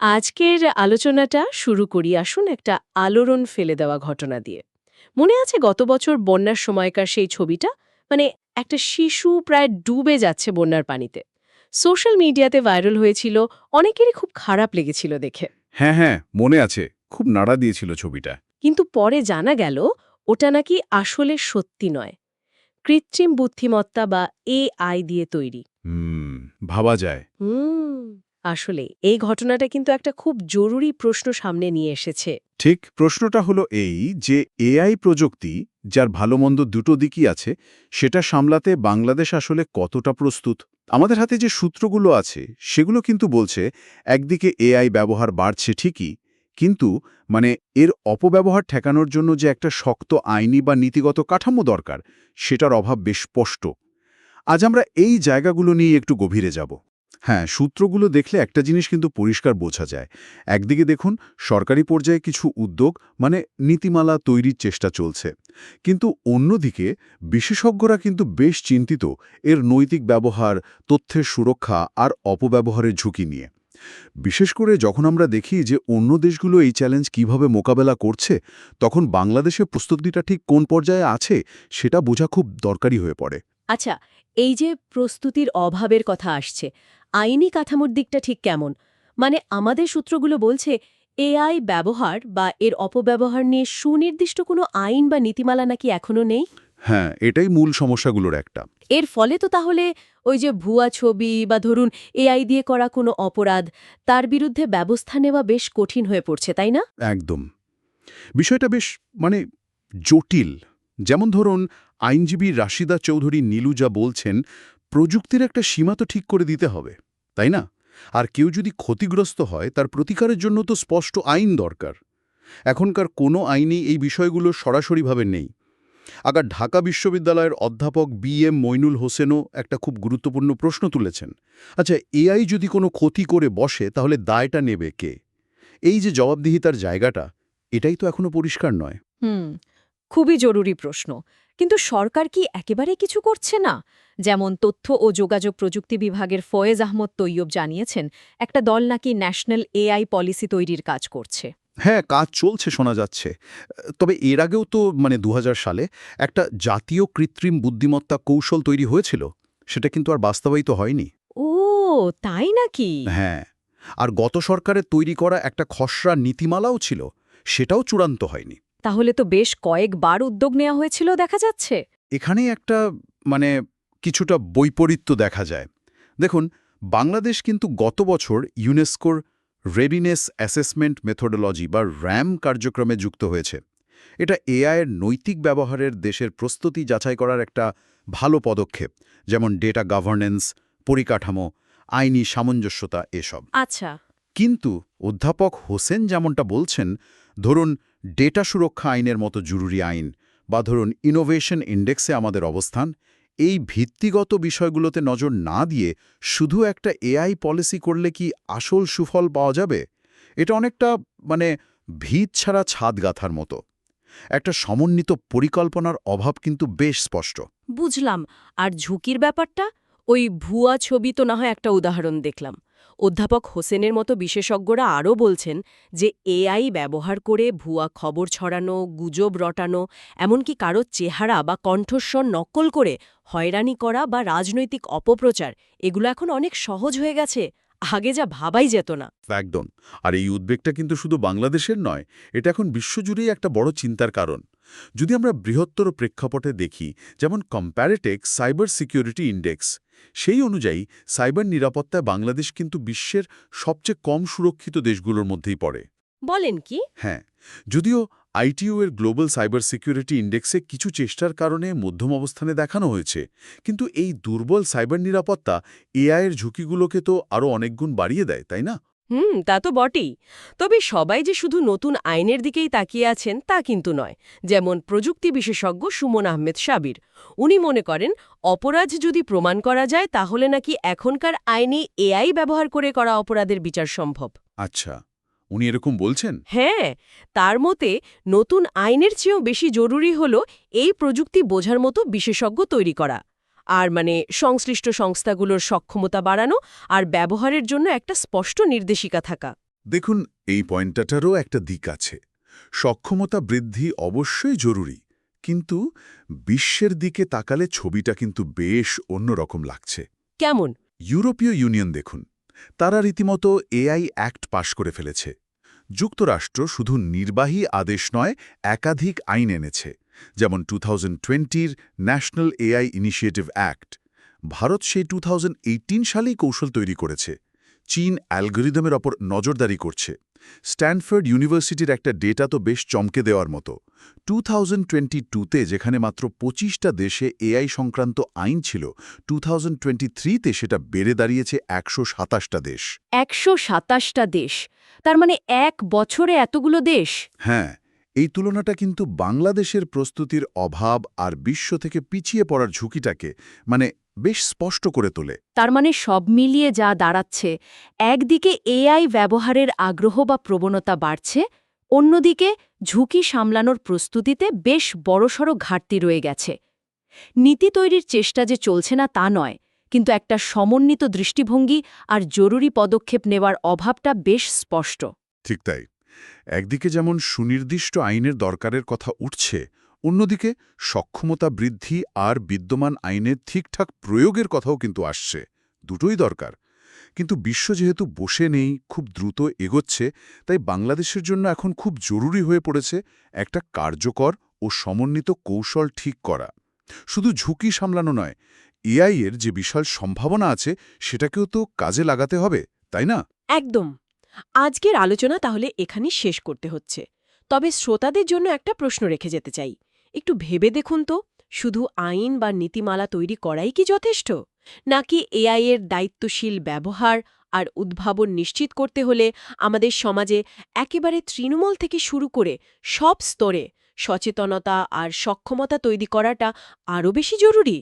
আজকের আলোচনাটা শুরু করি। আসুন একটা আলোড়ন ফেলে দেওয়া ঘটনা দিয়ে। মনে আছে গত বছর বন্যার সময়কার সেই ছবিটা? মানে একটা শিশু প্রায় ডুবে যাচ্ছে বন্যার পানিতে। সোশ্যাল মিডিয়াতে ভাইরাল হয়েছিল অনেকেরই খুব খারাপ লেগেছিল দেখে। হ্যাঁ হ্যাঁ মনে আছে খুব নাড়া দিয়েছিল ছবিটা। কিন্তু পরে জানা গেল ওটা নাকি আসলে সত্যি নয়। কৃত্রিম বুদ্ধিমত্তা বা এআই দিয়ে তৈরি। হুম ভাবা যায়। হুম। আসলে, এই ঘটনাটা কিন্তু একটা খুব জরুরি প্রশ্ন সামনে নিয়ে এসেছে। ঠিক, প্রশ্নটা হলো এই যে, এআই প্রযুক্তি, যার ভালো মন্দ দুটো দিকই আছে, সেটা সামলাতে বাংলাদেশ আসলে কতটা প্রস্তুত? আমাদের হাতে যে সূত্রগুলো আছে, সেগুলো কিন্তু বলছে, একদিকে এআই ব্যবহার বাড়ছে ঠিকই, কিন্তু মানে এর অপব্যবহার ঠেকানোর জন্য যে একটা শক্ত আইনি বা নীতিগত কাঠামো দরকার, সেটার অভাব বেশ স্পষ্ট। আজ আমরা এই জায়গাগুলো নিয়ে একটু গভীরে যাব। হ্যাঁ সূত্রগুলো দেখলে একটা জিনিস কিন্তু পরিষ্কার বোঝা যায়। একদিকে দেখুন, সরকারি পর্যায়ে কিছু উদ্যোগ মানে নীতিমালা তৈরির চেষ্টা চলছে। কিন্তু অন্যদিকে, বিশেষজ্ঞরা কিন্তু বেশ চিন্তিত এর নৈতিক ব্যবহার, তথ্যের সুরক্ষা আর অপব্যবহারের ঝুঁকি নিয়ে। বিশেষ করে যখন আমরা দেখি যে অন্য দেশগুলো এই চ্যালেঞ্জ কীভাবে মোকাবেলা করছে, তখন বাংলাদেশের প্রস্তুতিটা ঠিক কোন পর্যায়ে আছে, সেটা বোঝা খুব দরকারি হয়ে পড়ে। আচ্ছা এই যে প্রস্তুতির অভাবের কথা আসছে আইনি কাঠামোর দিকটা ঠিক কেমন? মানে আমাদের সূত্রগুলো বলছে এআই ব্যবহার বা এর অপব্যবহার নিয়ে সুনির্দিষ্ট কোনো আইন বা নীতিমালা নাকি এখনও নেই? হ্যাঁ এটাই মূল সমস্যাগুলোর একটা। এর ফলে তো তাহলে ওই যে ভুয়া ছবি বা ধরুন এআই দিয়ে করা কোনো অপরাধ তার বিরুদ্ধে ব্যবস্থা নেওয়া বেশ কঠিন হয়ে পড়ছে তাই না? একদম। বিষয়টা বেশ মানে জটিল। যেমন ধরুন আইনজীবী রাশিদা চৌধুরী নীলু যা বলছেন প্রযুক্তির একটা সীমা তো ঠিক করে দিতে হবে, তাই না? আর কেউ যদি ক্ষতিগ্রস্ত হয়, তার প্রতিকারের জন্য তো স্পষ্ট আইন দরকার। এখনকার কোনো আইনই এই বিষয়গুলো সরাসরিভাবে নেই। আগার ঢাকা বিশ্ববিদ্যালয়ের অধ্যাপক বি এম মইনুল হোসেনও একটা খুব গুরুত্বপূর্ণ প্রশ্ন তুলেছেন। আচ্ছা এআই যদি কোনো ক্ষতি করে বসে, তাহলে দায়টা নেবে কে? এই যে জবাবদিহিতার জায়গাটা, এটাই তো এখনও পরিষ্কার নয়। হুম, খুবই জরুরি প্রশ্ন। কিন্তু সরকার কি একেবারে কিছু করছে না? যেমন তথ্য ও যোগাযোগ প্রযুক্তি বিভাগের ফয়েজ আহমদ তৈয়ব জানিয়েছেন একটা দল নাকি ন্যাশনাল এআই পলিসি তৈরির কাজ করছে। হ্যাঁ কাজ চলছে শোনা যাচ্ছে। তবে এর আগেও তো মানে দু হাজার সালে একটা জাতীয় কৃত্রিম বুদ্ধিমত্তা কৌশল তৈরি হয়েছিল। সেটা কিন্তু আর বাস্তবায়িত হয়নি। ও তাই নাকি? হ্যাঁ আর গত সরকারের তৈরি করা একটা খসড়া নীতিমালাও ছিল সেটাও চূড়ান্ত হয়নি। তাহলে তো বেশ কয়েকবার উদ্যোগ নেওয়া হয়েছিল দেখা যাচ্ছে। এখানেই একটা মানে কিছুটা বৈপরীত্য দেখা যায়। দেখুন বাংলাদেশ কিন্তু গত বছর ইউনেস্কোর রেডিনেস অ্যাসেসমেন্ট মেথোডোলজি বা র্যাম কার্যক্রমে যুক্ত হয়েছে। এটা এআইয়ের নৈতিক ব্যবহারের দেশের প্রস্তুতি যাচাই করার একটা ভালো পদক্ষেপ যেমন ডেটা গভর্নেন্স পরিকাঠামো আইনি সামঞ্জস্যতা এসব। আচ্ছা। কিন্তু অধ্যাপক হোসেন যেমনটা বলছেন ধরুন ডেটা সুরক্ষা আইনের মতো জরুরি আইন বা ধরুন ইনোভেশন ইন্ডেক্সে আমাদের অবস্থান, এই ভিত্তিগত বিষয়গুলোতে নজর না দিয়ে শুধু একটা এআই পলিসি করলে কি আসল সুফল পাওয়া যাবে? এটা অনেকটা মানে ভিত ছাড়া ছাদ গাঁথার মতো। একটা সমন্বিত পরিকল্পনার অভাব কিন্তু বেশ স্পষ্ট। বুঝলাম। আর ঝুঁকির ব্যাপারটা? ওই ভুয়া ছবি তো না হয় একটা উদাহরণ দেখলাম। অধ্যাপক হোসেনের মতো বিশেষজ্ঞরা আরও বলছেন যে এআই ব্যবহার করে ভুয়া খবর ছড়ানো, গুজব রটানো, এমনকি কারও চেহারা বা কণ্ঠস্বর নকল করে হয়রানি করা বা রাজনৈতিক অপপ্রচার, এগুলো এখন অনেক সহজ হয়ে গেছে। আগে যা ভাবাই যেত না। একদম। আর এই উদ্বেগটা কিন্তু শুধু বাংলাদেশের নয় এটা এখন বিশ্বজুড়েই একটা বড় চিন্তার কারণ। যদি আমরা বৃহত্তর প্রেক্ষাপটে দেখি যেমন কম্প্যারেটেক সাইবার সিকিউরিটি ইন্ডেক্স সেই অনুযায়ী সাইবার নিরাপত্তায় বাংলাদেশ কিন্তু বিশ্বের সবচেয়ে কম সুরক্ষিত দেশগুলোর মধ্যেই পড়ে। বলেন কি? হ্যাঁ যদিও আইটিইউ এর গ্লোবাল সাইবার সিকিউরিটি ইন্ডেক্সে কিছু চেষ্টার কারণে মধ্যম অবস্থানে দেখানো হয়েছে। কিন্তু এই দুর্বল সাইবার নিরাপত্তা এআইয়ের ঝুঁকিগুলোকে তো আরও অনেকগুণ বাড়িয়ে দেয় তাই না? হুম তা তো বটেই। তবে সবাই যে শুধু নতুন আইনের দিকেই তাকিয়ে আছেন তা কিন্তু নয়। যেমন প্রযুক্তি বিশেষজ্ঞ সুমন আহমেদ সাবির। উনি মনে করেন অপরাধ যদি প্রমাণ করা যায় তাহলে নাকি এখনকার আইনে এআই ব্যবহার করে করা অপরাধের বিচার সম্ভব। আচ্ছা। উনি এরকম বলছেন? হ্যাঁ তার মতে নতুন আইনের চেয়েও বেশি জরুরি হল এই প্রযুক্তি বোঝার মতো বিশেষজ্ঞ তৈরি করা। আর মানে সংশ্লিষ্ট সংস্থাগুলোর সক্ষমতা বাড়ানো আর ব্যবহারের জন্য একটা স্পষ্ট নির্দেশিকা থাকা। দেখুন এই পয়েন্টটারও একটা দিক আছে। সক্ষমতা বৃদ্ধি অবশ্যই জরুরি কিন্তু বিশ্বের দিকে তাকালে ছবিটা কিন্তু বেশ অন্যরকম লাগছে। কেমন? ইউরোপীয় ইউনিয়ন দেখুন। তারা রীতিমতো এআই অ্যাক্ট পাশ করে ফেলেছে। যুক্তরাষ্ট্র শুধু নির্বাহী আদেশ নয়, একাধিক আইন এনেছে, যেমন two thousand national AI initiative act. Bharat সেই টু সালেই কৌশল তৈরি করেছে। চীন অ্যালগোরিদমের ওপর নজরদারি করছে। স্ট্যানফোর্ড ইউনিভার্সিটির একটা ডেটা তো বেশ চমকে দেওয়ার মতো। টু থাউজেন্ড তে যেখানে মাত্র পঁচিশটা দেশে এআই সংক্রান্ত আইন ছিল টু থাউজেন্ড তে সেটা বেড়ে দাঁড়িয়েছে একশো সাতাশটা দেশ। একশো সাতাশটা দেশ? তার মানে এক বছরে এতগুলো দেশ? হ্যাঁ এই তুলনাটা কিন্তু বাংলাদেশের প্রস্তুতির অভাব আর বিশ্ব থেকে পিছিয়ে পড়ার ঝুঁকিটাকে মানে বেশ স্পষ্ট করে তোলে। তার মানে সব মিলিয়ে যা দাঁড়াচ্ছে একদিকে এআই ব্যবহারের আগ্রহ বা প্রবণতা বাড়ছে অন্যদিকে ঝুঁকি সামলানোর প্রস্তুতিতে বেশ বড়সড় ঘাটতি রয়ে গেছে। নীতি তৈরির চেষ্টা যে চলছে না তা নয় কিন্তু একটা সমন্বিত দৃষ্টিভঙ্গি আর জরুরি পদক্ষেপ নেওয়ার অভাবটা বেশ স্পষ্ট। ঠিক তাই। একদিকে যেমন সুনির্দিষ্ট আইনের দরকারের কথা উঠছে অন্যদিকে, সক্ষমতা বৃদ্ধি আর বিদ্যমান আইনের ঠিকঠাক প্রয়োগের কথাও কিন্তু আসছে। দুটোই দরকার। কিন্তু বিশ্ব যেহেতু বসে নেই, খুব দ্রুত এগোচ্ছে, তাই বাংলাদেশের জন্য এখন খুব জরুরি হয়ে পড়েছে একটা কার্যকর ও সমন্বিত কৌশল ঠিক করা। শুধু ঝুঁকি সামলানো নয়, এআই এর যে বিশাল সম্ভাবনা আছে, সেটাকেও তো কাজে লাগাতে হবে, তাই না? একদম। আজকের আলোচনা তাহলে এখানেই শেষ করতে হচ্ছে। তবে শ্রোতাদের জন্য একটা প্রশ্ন রেখে যেতে চাই। একটু ভেবে দেখুন তো, শুধু আইন বা নীতিমালা তৈরি করাই কি যথেষ্ট? নাকি এআই এর দায়িত্বশীল ব্যবহার আর উদ্ভাবন নিশ্চিত করতে হলে আমাদের সমাজে একেবারে তৃণমূল থেকে শুরু করে সব স্তরে সচেতনতা আর সক্ষমতা তৈরি করাটা আরও বেশি জরুরি?